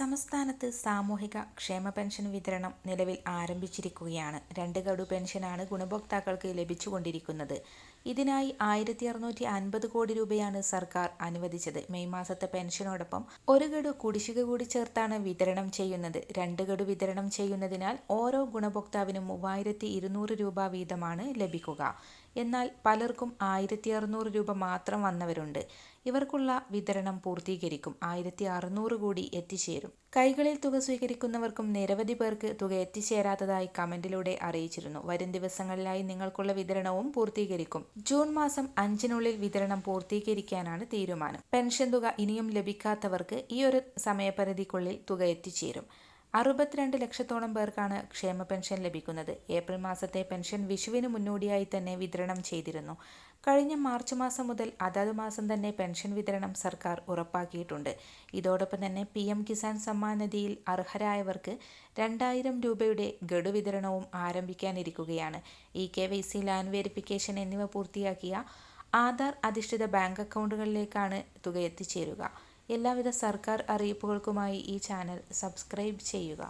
സംസ്ഥാനത്ത് സാമൂഹിക ക്ഷേമ പെൻഷൻ വിതരണം നിലവിൽ ആരംഭിച്ചിരിക്കുകയാണ്. രണ്ട് ഗഡു പെൻഷനാണ് ഗുണഭോക്താക്കൾക്ക് ലഭിച്ചുകൊണ്ടിരിക്കുന്നത്. ഇതിനായി ആയിരത്തി അറുന്നൂറ്റി അൻപത് കോടി രൂപയാണ് സർക്കാർ അനുവദിച്ചത്. മെയ് മാസത്തെ പെൻഷനോടൊപ്പം ഒരു ഗഡു കുടിശ്ശിക കൂടി ചേർത്താണ് വിതരണം ചെയ്യുന്നത്. രണ്ട് ഗഡു വിതരണം ചെയ്യുന്നതിനാൽ ഓരോ ഗുണഭോക്താവിനും മൂവായിരത്തി ഇരുന്നൂറ് രൂപ വീതമാണ് ലഭിക്കുക. എന്നാൽ പലർക്കും ആയിരത്തി അറുന്നൂറ് രൂപ മാത്രം വന്നവരുണ്ട്. ഇവർക്കുള്ള വിതരണം പൂർത്തീകരിക്കും. ആയിരത്തി അറുന്നൂറ് കോടി എത്തിച്ചേരും. കൈകളിൽ തുക സ്വീകരിക്കുന്നവർക്കും നിരവധി പേർക്ക് തുക എത്തിച്ചേരാത്തതായി കമന്റിലൂടെ അറിയിച്ചിരുന്നു. വരും ദിവസങ്ങളിലായി നിങ്ങൾക്കുള്ള വിതരണവും പൂർത്തീകരിക്കും. ജൂൺ മാസം അഞ്ചിനുള്ളിൽ വിതരണം പൂർത്തീകരിക്കാനാണ് തീരുമാനം. പെൻഷൻ തുക ഇനിയും ലഭിക്കാത്തവർക്ക് ഈ ഒരു സമയപരിധിക്കുള്ളിൽ തുക എത്തിച്ചേരും. അറുപത്തിരണ്ട് ലക്ഷത്തോളം പേർക്കാണ് ക്ഷേമ പെൻഷൻ ലഭിക്കുന്നത്. ഏപ്രിൽ മാസത്തെ പെൻഷൻ വിഷുവിന് മുന്നോടിയായി തന്നെ വിതരണം ചെയ്തിരുന്നു. കഴിഞ്ഞ മാർച്ച് മാസം മുതൽ അതാത് മാസം തന്നെ പെൻഷൻ വിതരണം സർക്കാർ ഉറപ്പാക്കിയിട്ടുണ്ട്. ഇതോടൊപ്പം തന്നെ പി എം കിസാൻ സമ്മാൻ നിധിയിൽ അർഹരായവർക്ക് രണ്ടായിരം രൂപയുടെ ഗഡു വിതരണവും ആരംഭിക്കാനിരിക്കുകയാണ്. E K Y C land verification എന്നിവ പൂർത്തിയാക്കിയ ആധാർ അധിഷ്ഠിത ബാങ്ക് അക്കൗണ്ടുകളിലേക്കാണ് തുക എത്തിച്ചേരുക എല്ലാവിധ സർക്കാർ അറിയിപ്പുകൾക്കുമായി ഈ ചാനൽ സബ്സ്ക്രൈബ് ചെയ്യുക